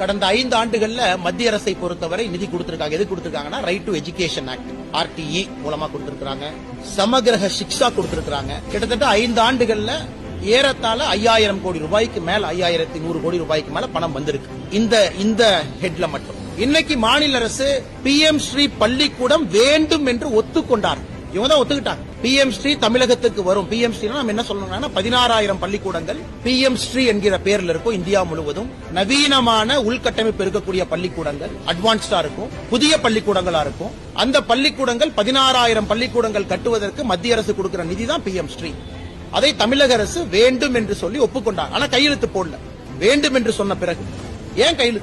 கடந்த ஐந்து ஆண்டுகள்ல மத்திய அரசை பொறுத்தவரை நிதி கொடுத்திருக்காங்க. எது கொடுத்திருக்காங்கன்னா right to education act RTE மூலமா கொடுத்திருக்காங்க சமகிரக சிக்ஷா கொடுத்திருக்காங்க கிட்டத்தட்ட ஐந்து ஆண்டுகள்ல ஏறத்தாழ ஐயாயிரம் கோடி ரூபாய்க்கு மேல ஐயாயிரத்தி நூறு கோடி ரூபாய்க்கு மேல பணம் வந்திருக்கு. இந்த இந்த ஹெட்ல மட்டும். இன்னைக்கு மாநில அரசு பிஎம் ஸ்ரீ பள்ளிக்கூடம் வேண்டும் என்று ஒத்துக்கொண்டார். இவங்க தான் ஒத்துக்கிட்டாங்க. பிஎம் ஸ்ரீ தமிழகத்துக்கு வரும். பிஎம் ஸ்ரீ நம்ம என்ன சொல்லணும்னா பதினாறாயிரம் பள்ளிக்கூடங்கள். பிஎம் ஸ்ரீ என்கிற பேர்ல இருக்கும் இந்தியா முழுவதும். நவீனமான உள்கட்டமைப்பு இருக்கக்கூடிய பள்ளிக்கூடங்கள் அட்வான்ஸ்டா இருக்கும். புதிய பள்ளிக்கூடங்களா இருக்கும். அந்த பள்ளிக்கூடங்கள் பதினாறாயிரம் பள்ளிக்கூடங்கள் கட்டுவதற்கு மத்திய அரசு கொடுக்கிற நிதி தான் பிஎம் ஸ்ரீ அதை தமிழக அரசு வேண்டும் என்று சொல்லி ஒப்புக்கொண்டார் ஆனா கையெழுத்து போடல. வேண்டும் என்று சொன்ன பிறகு. ஏன் கையில்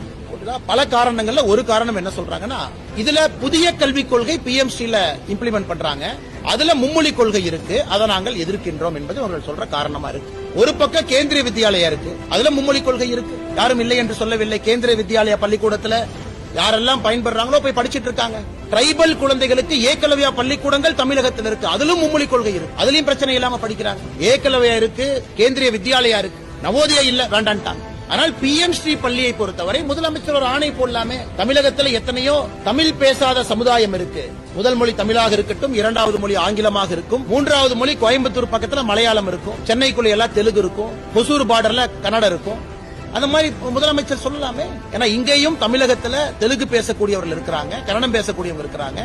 பல காரணங்கள்ல ஒரு காரணம் என்ன சொல்றாங்கன்னா இதுல புதிய கல்விக் கொள்கை பிஎம்சில இம்ப்ளிமெண்ட் பண்றாங்க. அதுல மும்மொழி கொள்கை இருக்கு. அதை நாங்கள் எதிர்க்கின்றோம் என்பது அவர்கள் சொல்ற காரணமா இருக்கு. ஒரு பக்கம் கேந்திரிய வித்யாலயா இருக்கு. அதுல மும்மொழி கொள்கை இருக்கு. யாரும் இல்லை என்று சொல்லவில்லை. கேந்திரிய வித்யாலயா பள்ளிக்கூடத்துல யாரெல்லாம் பயன்படுறாங்களோ போய் படிச்சிட்டு இருக்காங்க. ட்ரைபல் குழந்தைகளுக்கு ஏகலவ்யா பள்ளிக்கூடங்கள் தமிழகத்தில் இருக்கு. அதிலும் மும்மொழி கொள்கை இருக்கு. அதுலயும் பிரச்சனை இல்லாம படிக்கிறாங்க. ஏக்கலவையா இருக்கு. கேந்திரிய வித்யாலயா இருக்கு. நவோதயா இல்ல வேண்டான்ட்டாங்க. ஆனால் பிஎம் ஸ்ரீ பள்ளியை பொறுத்தவரை முதலமைச்சர் ஒரு ஆணை போடலாமே. தமிழகத்தில் எத்தனையோ தமிழ் பேசாத சமுதாயம் இருக்கு. முதல் மொழி தமிழாக இருக்கட்டும் இரண்டாவது மொழி ஆங்கிலமாக இருக்கும் மூன்றாவது மொழி கோயம்புத்தூர் பக்கத்துல மலையாளம் இருக்கும் சென்னைக்குள்ள எல்லாம் தெலுங்கு இருக்கும் ஹொசூர் பார்டர்ல கன்னடம் இருக்கும். அந்த மாதிரி முதலமைச்சர் சொல்லலாமே. ஏன்னா இங்கேயும் தமிழகத்துல தெலுங்கு பேசக்கூடியவர்கள் இருக்கிறாங்க கன்னடம் பேசக்கூடியவங்க இருக்கிறாங்க.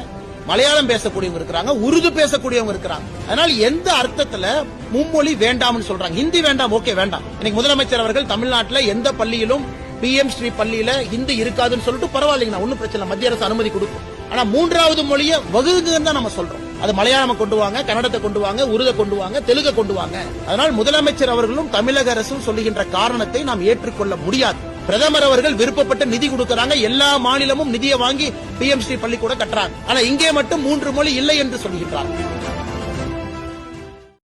மலையாளம் பேசக்கூடியவங்க இருக்கிறாங்க உருது பேசக்கூடியவங்க இருக்கிறாங்க. அதனால எந்த அர்த்தத்துல மும்மொழி வேண்டாம்னு சொல்றாங்க? ஹிந்தி வேண்டாம் ஓகே வேண்டாம். இன்னைக்கு முதலமைச்சர் அவர்கள் தமிழ்நாட்டுல எந்த பள்ளியிலும் பிஎம் ஸ்ரீ பள்ளியில ஹிந்தி இருக்காதுன்னு சொல்லிட்டு பரவாயில்லைங்கண்ணா ஒன்னும் பிரச்சனை மத்திய அரசு அனுமதி கொடுக்கும். ஆனா மூன்றாவது மொழியை வகுங்குன்னு தான் நம்ம சொல்றோம். அது மலையாளம் கொண்டு வாங்க கன்னடத்தை கொண்டு வாங்க உருதை கொண்டு வாங்க தெலுங்கை கொண்டு வாங்க. அதனால் முதலமைச்சர் அவர்களும் தமிழக அரசும் சொல்லுகின்ற காரணத்தை நாம் ஏற்றுக்கொள்ள முடியாது. பிரதமர் அவர்கள் விருப்பப்பட்ட நிதி கொடுக்கறாங்க. எல்லா மாநிலமும் நிதியை வாங்கி பிஎம் பள்ளிக்கூடம் கட்டுறாங்க. ஆனா இங்கே மட்டும் மூன்று மொழி இல்லை என்று சொல்கின்றார்